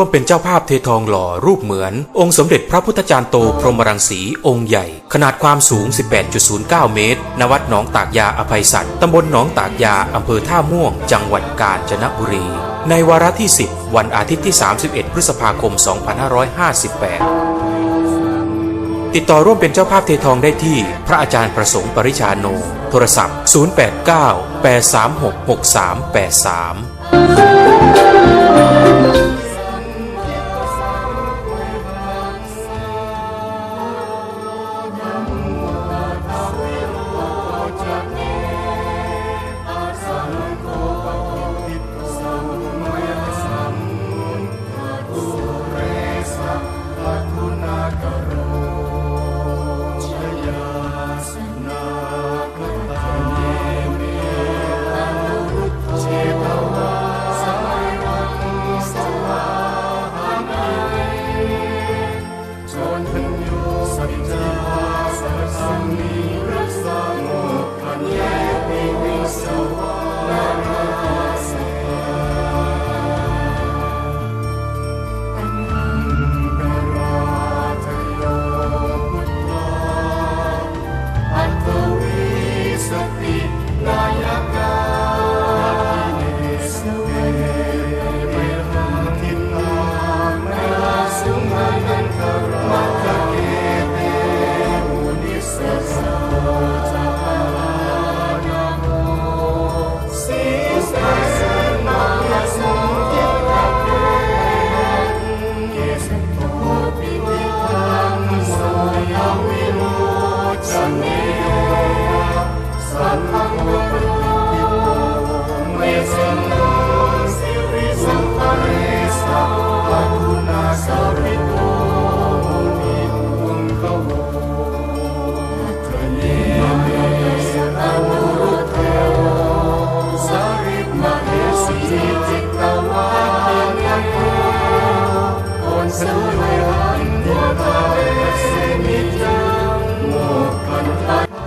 ร่วมเป็นเจ้าภาพเททองหล่อรูปเหมือน องค์สมเด็จพระพุทธจารย์โตพรหมรังสีองค์ใหญ่ ขนาดความสูง 18.09 เมตร ณ วัดหนองตากยาอภัยสัตว์ตำบลหนองตากยาอำเภอท่าม่วง จังหวัดกาญจนบุรี ในวาระที่ 10 วันอาทิตย์ที่ 31 พฤษภาคม 2558ติดต่อร่วมเป็นเจ้าภาพเททองได้ที่ พระอาจารย์ประสงค์ปริชาโน โทรศัพท์ 089 836 6383 Sanctify, Sanctify, Sanctify, Sanctify, Sanctify, Sanctify, Sanctify,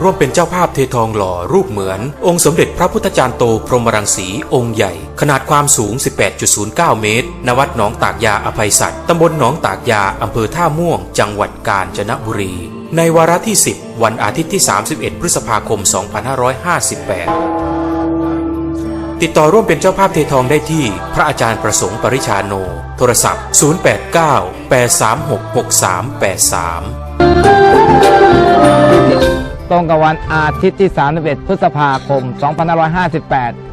ร่วมเป็นเจ้าภาพเททองหล่อรูปเหมือน องค์สมเด็จพระพุทธจารย์โตพรหมรังสีองค์ใหญ่ ขนาดความสูง 18.09 เมตร ณ วัดหนองตากยาอภัยสัตว์ตำบลหนองตากยาอำเภอท่าม่วง จังหวัดกาญจนบุรี ในวาระที่ 10 วันอาทิตย์ที่ 31 พฤษภาคม 2558ติดต่อร่วมเป็นเจ้าภาพเททองได้ที่ พระอาจารย์ประสงค์ปริชาโน โทรศัพท์ 089 836 6383 ตรงกับวันอาทิตย์ที่ 31 พฤษภาคม 2558